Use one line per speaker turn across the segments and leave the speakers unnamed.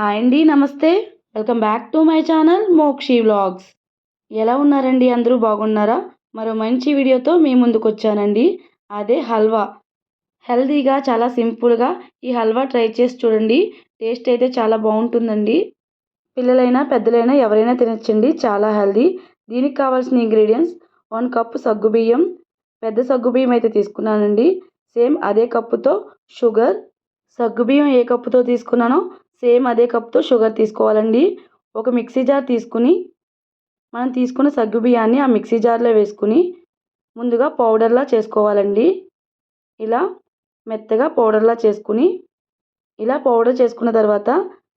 Hi అండి నమస్తే. Welcome back to my channel Mokshi vlogs. ఎలా ఉన్నారండి? అందరూ బాగున్నారా? మరో మంచి వీడియోతో మీ ముందుకు వచ్చానండి అదే హల్వా. హెల్దీగా చాలా సింపుల్గా ఈ హల్వా ట్రై చేసి చూడండి. టేస్ట్ అయితే చాలా బాగుంటుందండి. పిల్లలైనా పెద్దలైనా ఎవరైనా తినచ్చండి. చాలా హెల్దీ. దీనికి కావాల్సిన ఇంగ్రీడియంట్స్ వన్ కప్ సగ్గుబియ్యం పెద్ద సగ్గుబియ్యం అయితే తీసుకున్నానండి. సేమ్ అదే కప్పుతో షుగర్ సగ్గుబియ్యం ఏ కప్పుతో తీసుకున్నానో సేమ్ అదే కప్తో షుగర్ తీసుకోవాలండి. ఒక మిక్సీ జార్ తీసుకుని మనం తీసుకున్న సగ్గు బియ్యాన్ని ఆ మిక్సీ జార్లో వేసుకుని ముందుగా పౌడర్లా చేసుకోవాలండి. ఇలా మెత్తగా పౌడర్లా చేసుకుని ఇలా పౌడర్ చేసుకున్న తర్వాత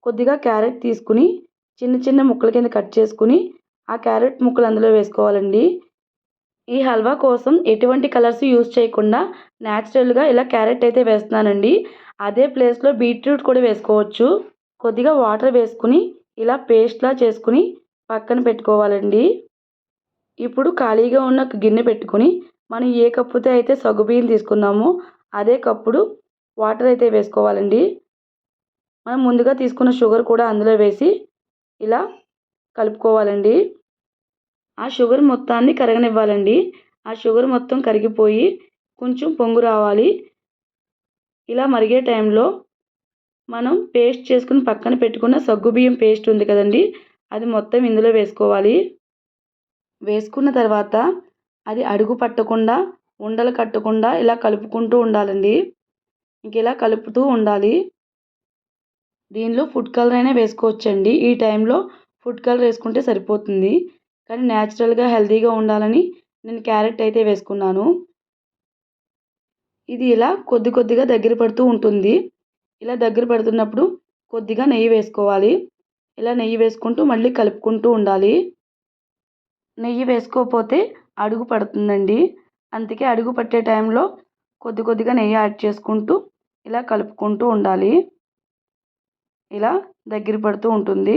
కొద్దిగా క్యారెట్ తీసుకుని చిన్న చిన్న ముక్కల కింద కట్ చేసుకుని ఆ క్యారెట్ ముక్కలు అందులో వేసుకోవాలండి. ఈ హల్వా కోసం ఎటువంటి కలర్స్ యూజ్ చేయకుండా న్యాచురల్గా ఇలా క్యారెట్ అయితే వేస్తున్నానండి. అదే ప్లేస్లో బీట్రూట్ కూడా వేసుకోవచ్చు. కొద్దిగా వాటర్ వేసుకుని ఇలా పేస్ట్లా చేసుకుని పక్కన పెట్టుకోవాలండి. ఇప్పుడు ఖాళీగా ఉన్న గిన్నె పెట్టుకుని మనం ఏ కప్పుతో అయితే సగ్గుబియ్యం తీసుకున్నామో అదే కప్పుడు వాటర్ అయితే వేసుకోవాలండి. మనం ముందుగా తీసుకున్న షుగర్ కూడా అందులో వేసి ఇలా కలుపుకోవాలండి. ఆ షుగర్ మొత్తాన్ని కరగనివ్వాలండి. ఆ షుగర్ మొత్తం కరిగిపోయి కొంచెం పొంగు రావాలి. ఇలా మరిగే టైంలో మనం పేస్ట్ చేసుకుని పక్కన పెట్టుకున్న సగ్గుబియ్యం పేస్ట్ ఉంది కదండి అది మొత్తం ఇందులో వేసుకోవాలి. వేసుకున్న తర్వాత అది అడుగు పట్టకుండా ఉండలు కట్టకుండా ఇలా కలుపుకుంటూ ఉండాలండి. ఇంక ఇలా కలుపుతూ ఉండాలి. దీనిలో ఫుడ్ కలర్ అయినా వేసుకోవచ్చండి. ఈ టైంలో ఫుడ్ కలర్ వేసుకుంటే సరిపోతుంది. కానీ న్యాచురల్గా హెల్తీగా ఉండాలని నేను క్యారెట్ అయితే వేసుకున్నాను. ఇది ఇలా కొద్ది కొద్దిగా దగ్గర పడుతూ ఉంటుంది. ఇలా దగ్గర పడుతున్నప్పుడు కొద్దిగా నెయ్యి వేసుకోవాలి. ఇలా నెయ్యి వేసుకుంటూ మళ్ళీ కలుపుకుంటూ ఉండాలి. నెయ్యి వేసుకోకపోతే అడుగు పడుతుందండి. అందుకే అడుగు పట్టే టైంలో కొద్ది కొద్దిగా నెయ్యి యాడ్ చేసుకుంటూ ఇలా కలుపుకుంటూ ఉండాలి. ఇలా దగ్గర పడుతూ ఉంటుంది.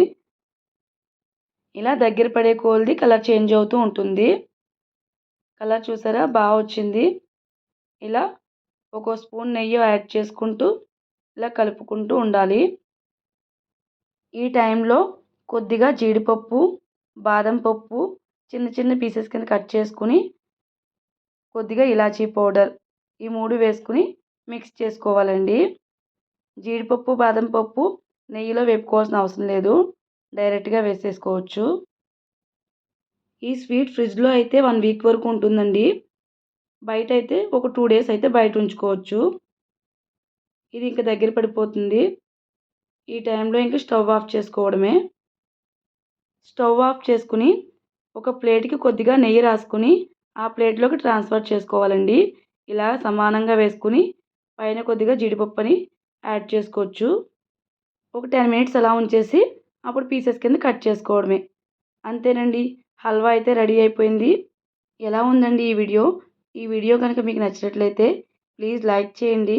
ఇలా దగ్గర పడే కోల్ది కలర్ చేంజ్ అవుతూ ఉంటుంది. కలర్ చూసారా? బాగా వచ్చింది. ఇలా ఒక స్పూన్ నెయ్యి యాడ్ చేసుకుంటూ ఇలా కలుపుకుంటూ ఉండాలి. ఈ టైంలో కొద్దిగా జీడిపప్పు బాదం పప్పు చిన్న చిన్న పీసెస్ కింద కట్ చేసుకుని కొద్దిగా ఇలాచీ పౌడర్ ఈ మూడు వేసుకుని మిక్స్ చేసుకోవాలండి. జీడిపప్పు బాదం పప్పు నెయ్యిలో వేపుకోవాల్సిన అవసరం లేదు. డైరెక్ట్గా వేసేసుకోవచ్చు. ఈ స్వీట్ ఫ్రిడ్జ్లో అయితే వన్ వీక్ వరకు ఉంటుందండి. బయట అయితే ఒక టూ డేస్ అయితే బయట ఉంచుకోవచ్చు. ఇది ఇంకా దగ్గర పడిపోతుంది. ఈ టైంలో ఇంకా స్టవ్ ఆఫ్ చేసుకోవడమే. స్టవ్ ఆఫ్ చేసుకుని ఒక ప్లేట్కి కొద్దిగా నెయ్యి రాసుకుని ఆ ప్లేట్లోకి ట్రాన్స్ఫర్ చేసుకోవాలండి. ఇలా సమానంగా వేసుకుని పైన కొద్దిగా జీడిపప్పుని యాడ్ చేసుకోవచ్చు. ఒక టెన్ మినిట్స్ అలా ఉంచేసి అప్పుడు పీసెస్ కింద కట్ చేసుకోవడమే. అంతేనండి. హల్వా అయితే రెడీ అయిపోయింది. ఎలా ఉందండి ఈ వీడియో? ఈ వీడియో కనుక మీకు నచ్చినట్లయితే ప్లీజ్ లైక్ చేయండి.